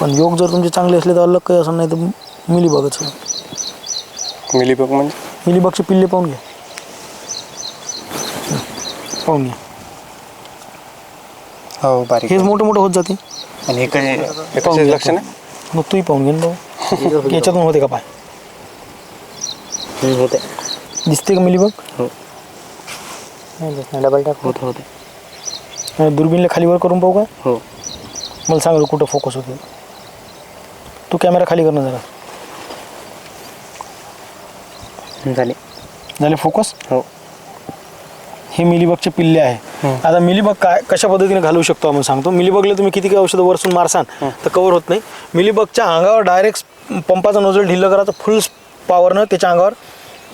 पण योग जर तुमचे चांगले असले तर अलग काही असं नाही तर मिलीबगच. मिलीबग म्हणजे? मिलीबगचे पिल्ले पाहून घ्या. पाहून घ्या. हो बारीक हेच मोठं मोठं होत जाते. आणि हे हे घ्या लक्षण आहे मग तूही पाहून घे ना भाऊ. याच्यातून होते का पाय? होते. दिसते का मिलीबग? डबल टाक होत होते. आणि दुर्बीनला खालीवर करून पाहू का? हो. मला सांग कुठं फोकस होते. तू कॅमेरा खाली करणं जरा. झाले. झाले फोकस हो. हे मिलीबगचे पिल्ले आहे. आता मिलीबग काय कशा पद्धतीने घालवू शकतो आपण सांगतो? मिलीबगला तुम्ही किती काही औषधं वरसून मारसान तर कवर होत नाही. मिलीबगच्या अंगावर डायरेक्ट पंपाचा नोजल ढिल्लं करा तर फुल पॉवरनं त्याच्या अंगावर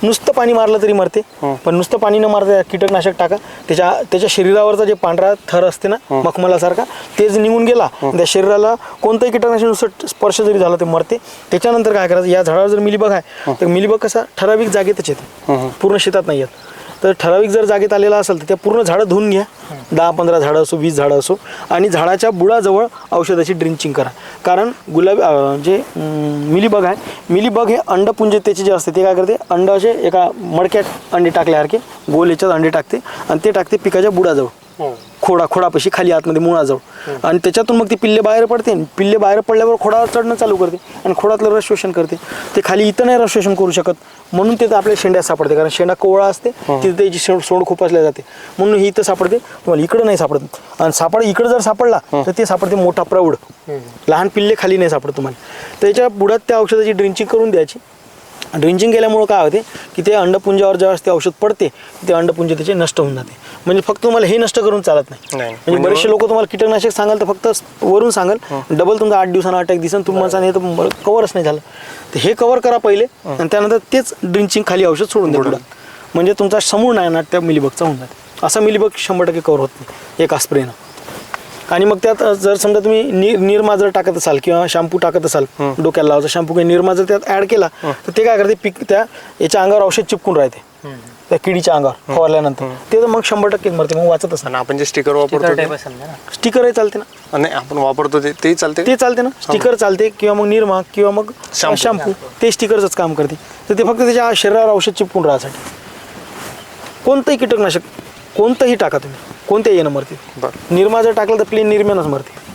नुसतं पाणी मारलं तरी मरते. पण नुसतं पाणी न मारता कीटकनाशक टाका. त्याच्या त्याच्या शरीरावरचा जे पांढरा थर असते ना मखमलासारखा तेच निघून गेला त्या शरीराला कोणतंही कीटकनाशक नुसतं स्पर्श जरी झाला ते मरते. त्याच्यानंतर काय करायचं? या झाडावर जर मिलीबग आहे तर मिलीबग कसा ठराविक जागेतच येते. पूर्ण शेतात नाही येत. तर ठराविक जर जागेत आलेला असेल तर त्या पूर्ण झाडं धुवून घ्या. दहा पंधरा झाडं असो वीस झाडं असो. आणि झाडाच्या बुडाजवळ औषधाची ड्रिंचिंग करा. कारण गुलाबी जे मिलीबग आहे मिलीबग हे अंडपुंजतेचे त्याचे जे असते ते काय करते? अंड असे एका मडक्यात अंडे टाकल्यासारखे गोल याच्यात अंडे टाकते. आणि ते टाकते पिकाच्या बुडाजवळ. खोडा खोडापाशी खाली आतमध्ये मुळाजवळ. आणि त्याच्यातून मग ती पिल्ले बाहेर पडते आणि पिल्ले बाहेर पडल्यावर खोडावर चढणं चालू करते आणि खोडातलं रस शोषण करते. ते खाली इथं नाही रस शोषण करू शकत. म्हणून ते आपल्या शेंड्यात सापडते. कारण शेंडा कोवळा असते तिथे त्याची सोड सोड खूप असल्या जाते. म्हणून ही इथं सापडते तुम्हाला इकडं नाही सापडत. आणि सापड इकडं जर सापडला तर ते सापडते मोठा प्रौढ. लहान पिल्ले खाली नाही सापडत तुम्हाला. त्याच्या बुडात त्या औषधाची ड्रिंचिंग करून द्यायची. ड्रिंचिंग केल्यामुळं काय होते की ते अंडपुंजावर ज्यावेळेस ते औषध पडते ते अंडपुंज त्याचे नष्ट होऊन जाते. म्हणजे फक्त तुम्हाला हे नष्ट करून चालत नाही. नाही. म्हणजे बरेचसे लोक तुम्हाला कीटकनाशक सांगाल तर फक्त वरून सांगाल डबल तुमचा आठ दिवसांना अटॅक दिसन तुम्हाला हे तर कवरच नाही झालं. तर हे कवर करा पहिले आणि त्यानंतर तेच ड्रिंचिंग खाली औषध सोडून द्या बुडात. म्हणजे तुमचा समूळ नाही ना त्या मिलीबगचा होऊन जाते. असा मिलीबग शंभर टक्के कवर होत नाही. एका स्प्रेनं आणि मग त्यात जर समजा तुम्ही नि निरमा जर टाकत असाल किंवा शॅम्पू टाकत असाल डोक्याला लावायचा शॅम्पू किंवा निरमा जर त्यात ऍड केला तर ते काय करते पीक त्या याच्या अंगावर औषध चिपकून राहते. त्या किडीच्या अंगावर फवारल्यानंतर. ते तर मग शंभर टक्के मरते मग वाचत असणार आणि आपण जे स्टिकर वापरतो ते- असेल स्टिकरही चालते ना. नाही आपण वापरतो ते तेही चालते ते चालते ना. स्टिकर चालते किंवा मग निरमा किंवा मग. शॅम्पू. ते स्टिकरच काम करते. तर ते फक्त त्याच्या शरीरावर औषध चिपकून राहण्यासाठी. कोणतंही कीटकनाशक कोणतंही टाका तुम्ही. कोणत्याही येणं मरते. बरं. निरमा जर टाकलं तर प्लेन निर्म्यानच मरते.